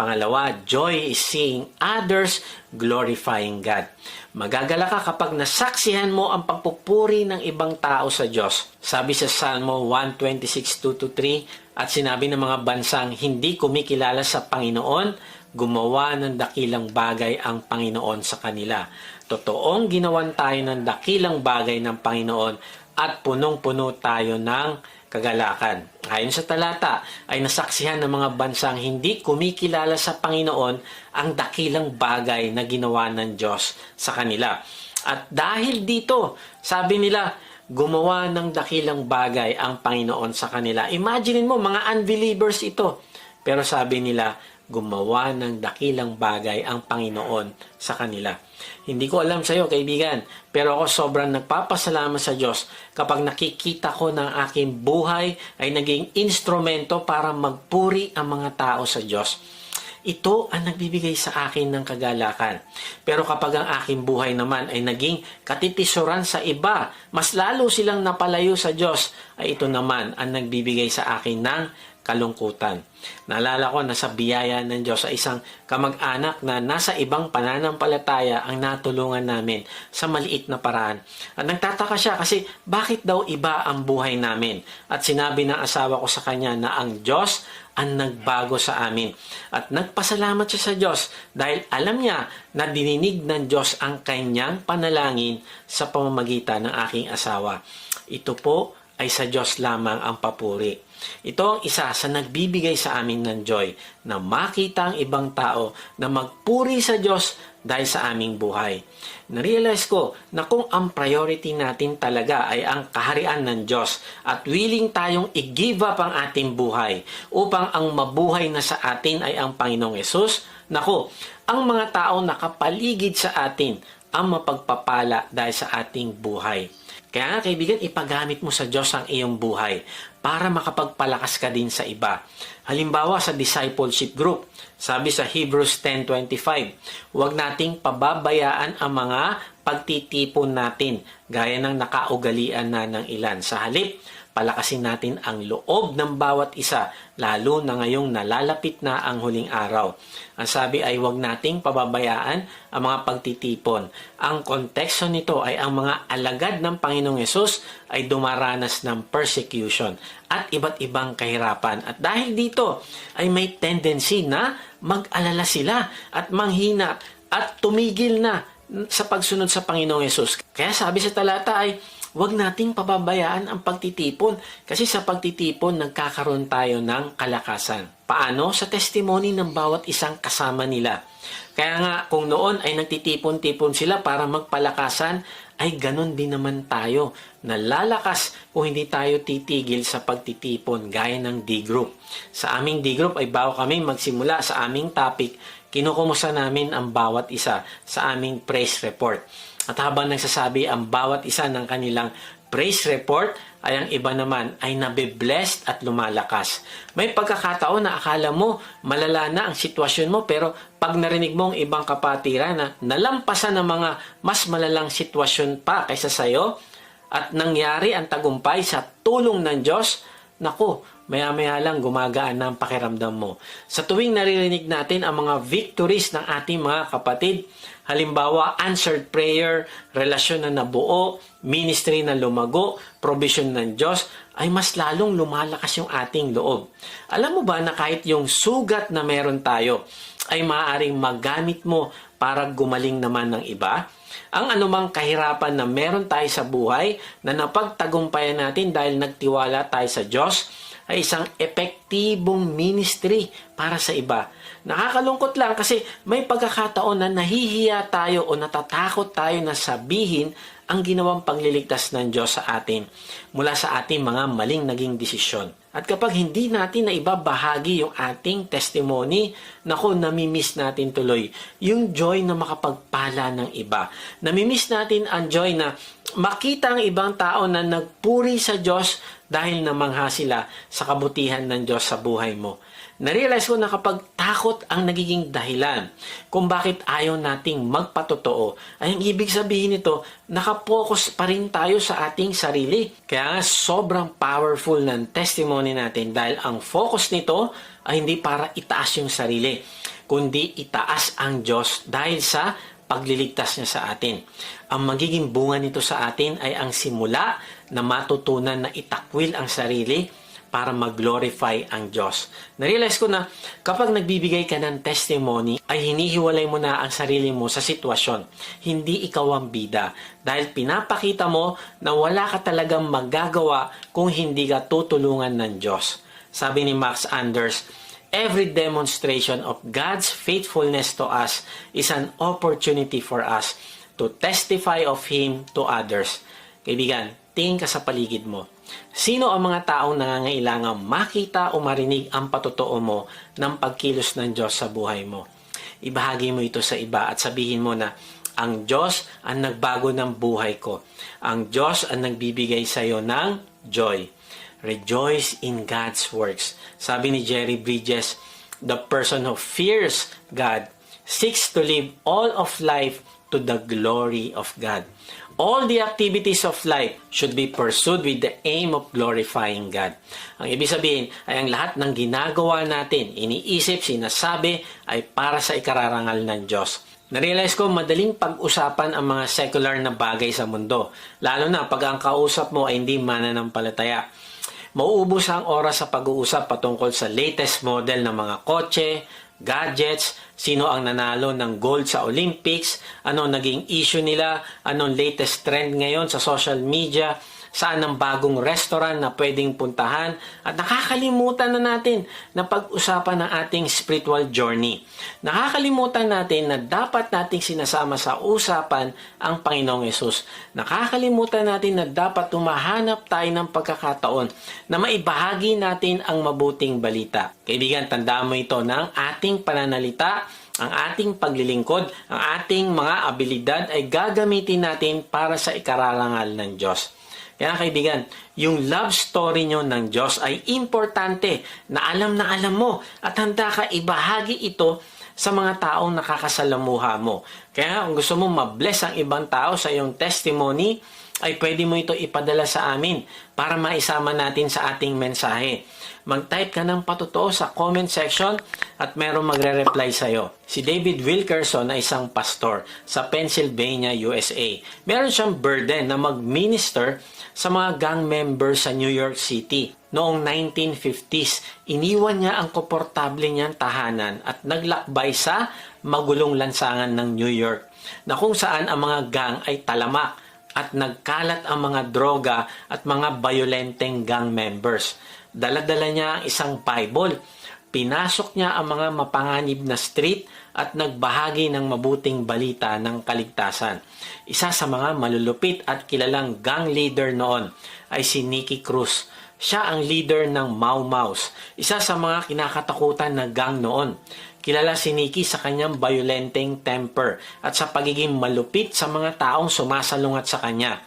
Pangalawa, joy is seeing others glorifying God. Magagala ka kapag nasaksihan mo ang pagpupuri ng ibang tao sa Diyos. Sabi sa Salmo 126.2-3 at sinabi ng mga bansang hindi kumikilala sa Panginoon, gumawa ng dakilang bagay ang Panginoon sa kanila. Totoong ginawan tayo ng dakilang bagay ng Panginoon at punong-puno tayo ng kagalakan. Ayon sa talata, ay nasaksihan ng mga bansang hindi kumikilala sa Panginoon ang dakilang bagay na ginawa ng Diyos sa kanila. At dahil dito, sabi nila, gumawa ng dakilang bagay ang Panginoon sa kanila. Imagine mo, mga unbelievers ito. Pero sabi nila, gumawa ng dakilang bagay ang Panginoon sa kanila. Hindi ko alam sa iyo, kaibigan, pero ako sobrang nagpapasalamat sa Diyos kapag nakikita ko ng aking buhay ay naging instrumento para magpuri ang mga tao sa Diyos. Ito ang nagbibigay sa akin ng kagalakan. Pero kapag ang aking buhay naman ay naging katitisuran sa iba, mas lalo silang napalayo sa Diyos, ay ito naman ang nagbibigay sa akin ng kalungkutan. Naalala ko na sa biyaya ng Diyos sa isang kamag-anak na nasa ibang pananampalataya ang natulungan namin sa maliit na paraan. At nagtataka siya kasi bakit daw iba ang buhay namin? At sinabi ng asawa ko sa kanya na ang Diyos ang nagbago sa amin. At nagpasalamat siya sa Diyos dahil alam niya na dininig ng Diyos ang kanyang panalangin sa pamamagitan ng aking asawa. Ito po ay sa Diyos lamang ang papuri. Ito ang isa sa nagbibigay sa amin ng joy na makita ang ibang tao na magpuri sa Diyos dahil sa aming buhay. Narealize ko na kung ang priority natin talaga ay ang kaharian ng Diyos at willing tayong i-give up ang ating buhay upang ang mabuhay na sa atin ay ang Panginoong Yesus, nako, ang mga tao nakapaligid sa atin ang mapagpapala dahil sa ating buhay. Kaya nga kaibigan, ipagamit mo sa Diyos ang iyong buhay para makapagpalakas ka din sa iba. Halimbawa sa discipleship group, sabi sa Hebrews 10.25, huwag nating pababayaan ang mga pagtitipon natin gaya ng nakaugalian na ng ilan. Sa halip, palakasin natin ang loob ng bawat isa, lalo na ngayong nalalapit na ang huling araw. Ang sabi ay huwag nating pababayaan ang mga pagtitipon. Ang konteksto nito ay ang mga alagad ng Panginoong Yesus ay dumaranas ng persecution at iba't ibang kahirapan. At dahil dito ay may tendency na mag-alala sila at manghina at tumigil na sa pagsunod sa Panginoong Yesus. Kaya sabi sa talata ay huwag nating pababayaan ang pagtitipon kasi sa pagtitipon nagkakaroon tayo ng kalakasan. Paano? Sa testimony ng bawat isang kasama nila. Kaya nga kung noon ay nagtitipon-tipon sila para magpalakasan, ay ganun din naman tayo. Nalalakas kung hindi tayo titigil sa pagtitipon gaya ng D-group. Sa aming D-group ay bago kami magsimula sa aming topic, kinukumusta namin ang bawat isa sa aming praise report. At habang nagsasabi ang bawat isa ng kanilang praise report, ay ang iba naman ay nabiblessed at lumalakas. May pagkakataon na akala mo malala na ang sitwasyon mo pero pag narinig mo ang ibang kapatiran na nalampasan ng mga mas malalang sitwasyon pa kaysa sayo at nangyari ang tagumpay sa tulong ng Diyos, naku, maya-maya lang gumagaan na ang pakiramdam mo. Sa tuwing naririnig natin ang mga victories ng ating mga kapatid, halimbawa answered prayer, relasyon na nabuo, ministry na lumago, provision ng Diyos, ay mas lalong lumalakas yung ating loob. Alam mo ba na kahit yung sugat na meron tayo ay maaaring magamit mo para gumaling naman ng iba? Ang anumang kahirapan na meron tayo sa buhay na napagtagumpayan natin dahil nagtiwala tayo sa Diyos, ay isang epektibong ministry para sa iba. Nakakalungkot lang kasi may pagkakataon na nahihiya tayo o natatakot tayo na sabihin ang ginawang pagliligtas ng Diyos sa atin mula sa ating mga maling naging desisyon. At kapag hindi natin na ibabahagi yung ating testimony, nako, namimiss natin tuloy yung joy na makapagpala ng iba. Namimiss natin ang joy na makita ang ibang tao na nagpuri sa Diyos dahil namangha sila sa kabutihan ng Diyos sa buhay mo. Narealize ko na kapag takot ang nagiging dahilan kung bakit ayaw nating magpatotoo, ay ang ibig sabihin nito, nakapokus pa rin tayo sa ating sarili. Kaya nga sobrang powerful ng testimony natin dahil ang focus nito ay hindi para itaas yung sarili, kundi itaas ang Diyos dahil sa pagliligtas niya sa atin. Ang magiging bunga nito sa atin ay ang simula na matutunan na itakwil ang sarili para mag-glorify ang Diyos. Narealize ko na kapag nagbibigay ka ng testimony, ay hinihiwalay mo na ang sarili mo sa sitwasyon. Hindi ikaw ang bida. Dahil pinapakita mo na wala ka talagang magagawa kung hindi ka tutulungan ng Diyos. Sabi ni Max Anders, Every demonstration of God's faithfulness to us is an opportunity for us to testify of Him to others. Kaibigan, tingin ka sa paligid mo. Sino ang mga taong nangangailangan makita o marinig ang patotoo mo ng pagkilos ng Diyos sa buhay mo? Ibahagi mo ito sa iba at sabihin mo na ang Diyos ang nagbago ng buhay ko. Ang Diyos ang nagbibigay sa iyo ng joy. Rejoice in God's works. Sabi ni Jerry Bridges, the person who fears God seeks to live all of life to the glory of God. All the activities of life should be pursued with the aim of glorifying God. Ang ibig sabihin ay ang lahat ng ginagawa natin, iniisip, sinasabi, ay para sa ikararangal ng Diyos. Narealize ko madaling pag-usapan ang mga secular na bagay sa mundo. Lalo na pag ang kausap mo ay hindi mananampalataya. Mauubos ang oras sa pag-uusap patungkol sa latest model ng mga kotse, gadgets, sino ang nanalo ng gold sa Olympics, ano naging issue nila, anong latest trend ngayon sa social media, saan ang bagong restaurant na pwedeng puntahan, at nakakalimutan na natin na pag-usapan ng ating spiritual journey. Nakakalimutan natin na dapat nating sinasama sa usapan ang Panginoong Yesus. Nakakalimutan natin na dapat tumahanap tayo ng pagkakataon na maibahagi natin ang mabuting balita. Kaibigan, tandaan mo ito ng ating pananalita ang ating paglilingkod, ang ating mga abilidad ay gagamitin natin para sa ikararangal ng Diyos. Kaya kaibigan, yung love story nyo ng Diyos ay importante na alam na alam mo at handa ka ibahagi ito sa mga taong nakakasalamuha mo. Kaya kung gusto mo mabless ang ibang tao sa iyong testimony, ay pwede mo ito ipadala sa amin para maisama natin sa ating mensahe. Mag-type ka ng patotoo sa comment section at merong magre-reply sa iyo. Si David Wilkerson ay isang pastor sa Pennsylvania, USA. Meron siyang burden na mag-minister sa mga gang members sa New York City. Noong 1950s, iniwan niya ang komportable niyang tahanan at naglakbay sa magulong lansangan ng New York na kung saan ang mga gang ay talamak at nagkalat ang mga droga at mga violenteng gang members. Daladala niya ang isang Bible. Pinasok niya ang mga mapanganib na street at nagbahagi ng mabuting balita ng kaligtasan. Isa sa mga malulupit at kilalang gang leader noon ay si Nicky Cruz. Siya ang leader ng Mau Maus, isa sa mga kinakatakutan na gang noon. Kilala si Nicky sa kanyang violenteng temper at sa pagiging malupit sa mga taong sumasalungat sa kanya.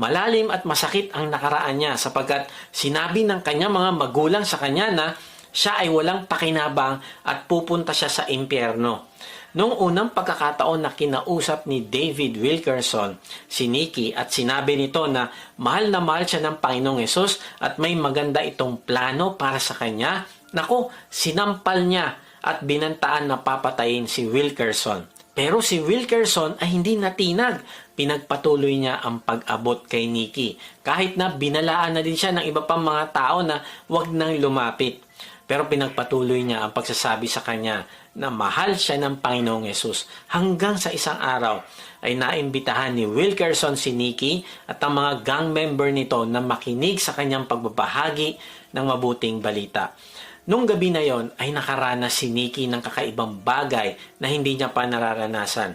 Malalim at masakit ang nakaraan niya sapagkat sinabi ng kanyang mga magulang sa kanya na siya ay walang pakinabang at pupunta siya sa impyerno. Noong unang pagkakataon na kinausap ni David Wilkerson si Nikki at sinabi nito na mahal na mahal siya ng Panginoong Yesus at may maganda itong plano para sa kanya, naku, sinampal niya at binantaan na papatayin si Wilkerson. Pero si Wilkerson ay hindi natinag. Pinagpatuloy niya ang pag-abot kay Nikki. Kahit na binalaan na din siya ng iba pang mga tao na wag nang lumapit. Pero pinagpatuloy niya ang pagsasabi sa kanya na mahal siya ng Panginoong Yesus. Hanggang sa isang araw ay naimbitahan ni Wilkerson si Nikki at ang mga gang member nito na makinig sa kanyang pagbabahagi ng mabuting balita. Nung gabi na yon ay nakaranas si Nikki ng kakaibang bagay na hindi niya pa nararanasan.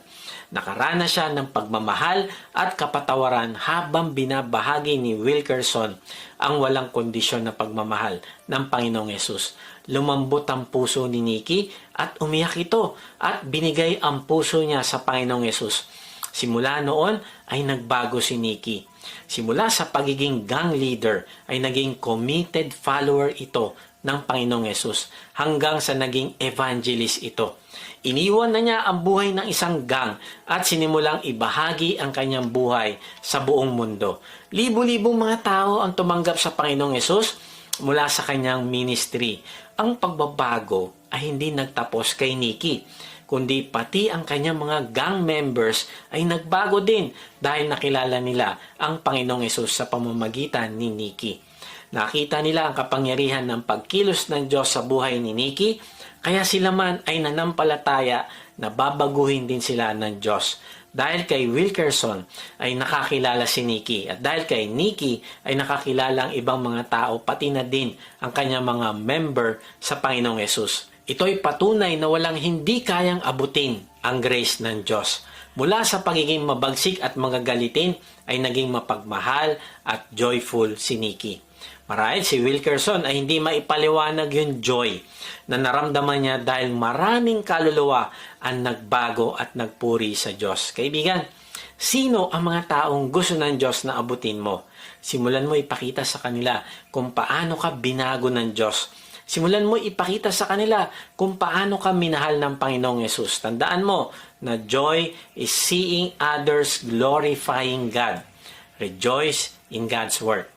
Nakaranas siya ng pagmamahal at kapatawaran habang binabahagi ni Wilkerson ang walang kondisyon na pagmamahal ng Panginoong Yesus. Lumambot ang puso ni Nikki at umiyak ito at binigay ang puso niya sa Panginoong Yesus. Simula noon ay nagbago si Nikki. Simula sa pagiging gang leader ay naging committed follower ito ng Panginoong Yesus hanggang sa naging evangelist ito. Iniwan na niya ang buhay ng isang gang at sinimulang ibahagi ang kanyang buhay sa buong mundo. Libo-libong mga tao ang tumanggap sa Panginoong Yesus mula sa kanyang ministry. ang pagbabago ay hindi nagtapos kay Nikki, kundi pati ang kanyang mga gang members ay nagbago din dahil nakilala nila ang Panginoong Yesus sa pamamagitan ni Nikki. Nakita nila ang kapangyarihan ng pagkilos ng Diyos sa buhay ni Nikki, kaya sila man ay nanampalataya na babaguhin din sila ng Diyos. Dahil kay Wilkerson ay nakakilala si Nikki at dahil kay Nikki ay nakakilala ang ibang mga tao pati na din ang kanyang mga member sa Panginoong Yesus. Ito ay patunay na walang hindi kayang abutin ang grace ng Diyos. Mula sa pagiging mabagsik at magagalitin ay naging mapagmahal at joyful si Nikki. Marahil si Wilkerson ay hindi maipaliwanag yung joy na naramdaman niya dahil maraming kaluluwa ang nagbago at nagpuri sa Diyos. Kaibigan, sino ang mga taong gusto ng Diyos na abutin mo? Simulan mo ipakita sa kanila kung paano ka binago ng Diyos. Simulan mo ipakita sa kanila kung paano ka minahal ng Panginoong Yesus. Tandaan mo na joy is seeing others glorifying God. Rejoice in God's work.